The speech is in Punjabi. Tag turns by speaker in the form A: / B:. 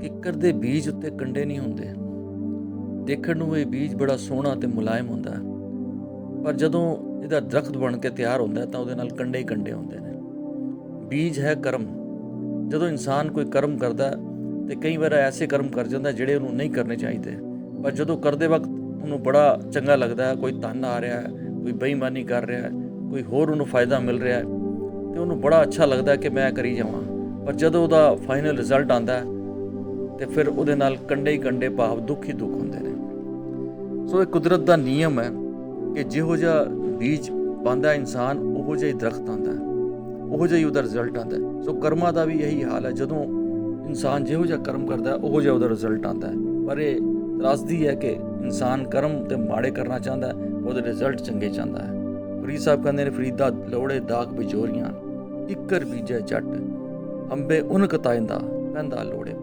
A: ਕਿੱਕਰ ਦੇ ਬੀਜ ਉੱਤੇ ਕੰਡੇ ਨਹੀਂ ਹੁੰਦੇ। ਦੇਖਣ ਨੂੰ ਇਹ ਬੀਜ ਬੜਾ ਸੋਹਣਾ ਤੇ ਮੁਲਾਇਮ ਹੁੰਦਾ ਹੈ। ਪਰ ਜਦੋਂ ਇਹਦਾ ਦਰਖਤ ਬਣ ਕੇ ਤਿਆਰ ਹੁੰਦਾ ਤਾਂ ਉਹਦੇ ਨਾਲ ਕੰਡੇ ਹੀ ਕੰਡੇ ਹੁੰਦੇ ਨੇ। ਬੀਜ ਹੈ ਕਰਮ। ਜਦੋਂ ਇਨਸਾਨ ਕੋਈ ਕਰਮ ਕਰਦਾ ਹੈ, ਤੇ ਕਈ ਵਾਰ ਐਸੇ ਕਰਮ ਕਰ ਜਾਂਦਾ ਜਿਹੜੇ ਉਹਨੂੰ ਨਹੀਂ ਕਰਨੇ ਚਾਹੀਦੇ। ਪਰ ਜਦੋਂ ਕਰਦੇ ਵਕਤ ਉਹਨੂੰ ਬੜਾ ਚੰਗਾ ਲੱਗਦਾ ਕੋਈ ਧਨ ਆ ਰਿਹਾ ਹੈ ਕੋਈ ਬੇਈਮਾਨੀ ਕਰ ਰਿਹਾ ਹੈ ਕੋਈ ਹੋਰ ਉਹਨੂੰ ਫਾਇਦਾ ਮਿਲ ਰਿਹਾ ਹੈ ਤੇ ਉਹਨੂੰ ਬੜਾ ਅੱਛਾ ਲੱਗਦਾ ਕਿ ਮੈਂ ਕਰੀ ਜਾਵਾਂ। ਪਰ ਜਦੋਂ ਉਹਦਾ ਫਾਈਨਲ ਰਿਜ਼ਲਟ ਆਂਦਾ ਤੇ ਫਿਰ ਉਹਦੇ ਨਾਲ ਕੰਡੇ ਹੀ ਕੰਡੇ ਭਾਵ ਦੁੱਖ ਹੀ ਦੁੱਖ ਹੁੰਦੇ ਨੇ। ਸੋ ਇਹ ਕੁਦਰਤ ਦਾ ਨਿਯਮ ਹੈ ਕਿ ਜਿਹੋ ਜਿਹਾ ਬੀਜ ਪਾਉਂਦਾ ਇਨਸਾਨ, ਉਹੋ ਜਿਹਾ ਹੀ ਦਰਖਤ ਆਉਂਦਾ ਹੈ। ਉਹੋ ਜਿਹਾ ਹੀ ਉਹਦਾ ਰਿਜ਼ਲਟ ਆਉਂਦਾ ਹੈ। ਸੋ ਕਰਮਾਂ ਦਾ ਵੀ ਇਹੀ ਹਾਲ ਹੈ। ਜਦੋਂ ਇਨਸਾਨ ਜਿਹੋ ਜਿਹਾ ਕਰਮ ਕਰਦਾ ਹੈ, ਉਹੋ ਜਿਹਾ ਉਹਦਾ ਰਿਜ਼ਲਟ ਆਉਂਦਾ ਹੈ। ਪਰ ਇਹ ਤਰਾਸਦੀ ਹੈ ਕਿ ਇਨਸਾਨ ਕਰਮ ਤੇ ਮਾੜੇ ਕਰਨਾ ਚਾਹੁੰਦਾ ਹੈ ਉਹਦੇ ਰਿਜ਼ਲਟ ਚੰਗੇ ਚਾਹੁੰਦਾ ਹੈ। ਫਰੀਦ ਸਾਹਿਬ ਕਹਿੰਦੇ ਨੇ, ਫਰੀਦਾ ਲੋੜੇ ਦਾਗ, ਬਿਜੋਰੀਆਂ ਕਿੱਕਰ ਬੀਜੇ ਜੱਟ, ਅੰਬੇ ਉਨ ਕਤਾਇੰਦਾ ਕਹਿੰਦਾ ਲੋੜੇ